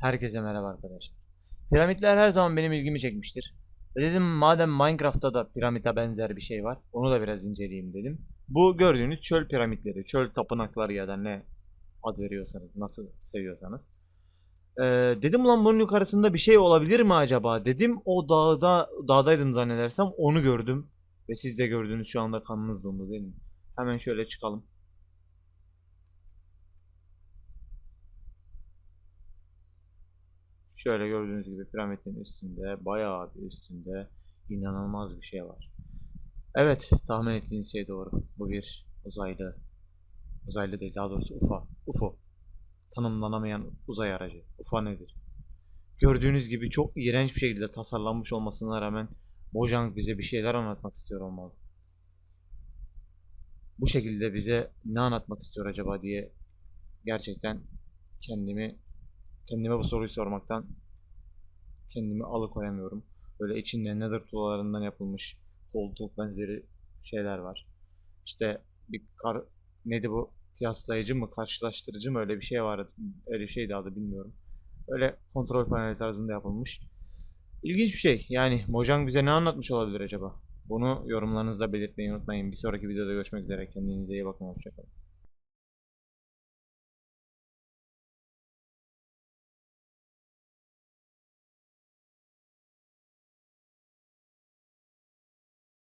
Herkese merhaba arkadaşlar. Piramitler her zaman benim ilgimi çekmiştir. Ve dedim madem Minecraft'ta da piramite benzer bir şey var, onu da biraz inceleyeyim dedim. Bu gördüğünüz çöl piramitleri, çöl tapınakları ya da ne ad veriyorsanız, nasıl seviyorsanız. Ee, dedim lan bunun yukarısında bir şey olabilir mi acaba dedim. O dağda, dağdaydım zannedersem onu gördüm. Ve siz de gördünüz şu anda kanınız dondu değil? Hemen şöyle çıkalım. Şöyle gördüğünüz gibi piramidin üstünde, bayağı bir üstünde inanılmaz bir şey var. Evet, tahmin ettiğiniz şey doğru. Bu bir uzaylı. Uzaylı değil, daha doğrusu UFO. UFO. Tanımlanamayan uzay aracı. UFO nedir? Gördüğünüz gibi çok iğrenç bir şekilde tasarlanmış olmasına rağmen Mojang bize bir şeyler anlatmak istiyor olmalı. Bu şekilde bize ne anlatmak istiyor acaba diye gerçekten kendimi kendime bu soruyu sormaktan kendimi alıkoyamıyorum. Böyle içinde nether tuğlalarından yapılmış koltuk benzeri şeyler var. İşte bir kar neydi bu? Kıyaslayıcı mı, karşılaştırıcı mı öyle bir şey vardı. Öyle bir şeydi adı bilmiyorum. Öyle kontrol paneli tarzında yapılmış. İlginç bir şey. Yani Mojang bize ne anlatmış olabilir acaba? Bunu yorumlarınızda belirtmeyi unutmayın. Bir sonraki videoda görüşmek üzere. Kendinize iyi bakın. Hoşçakalın.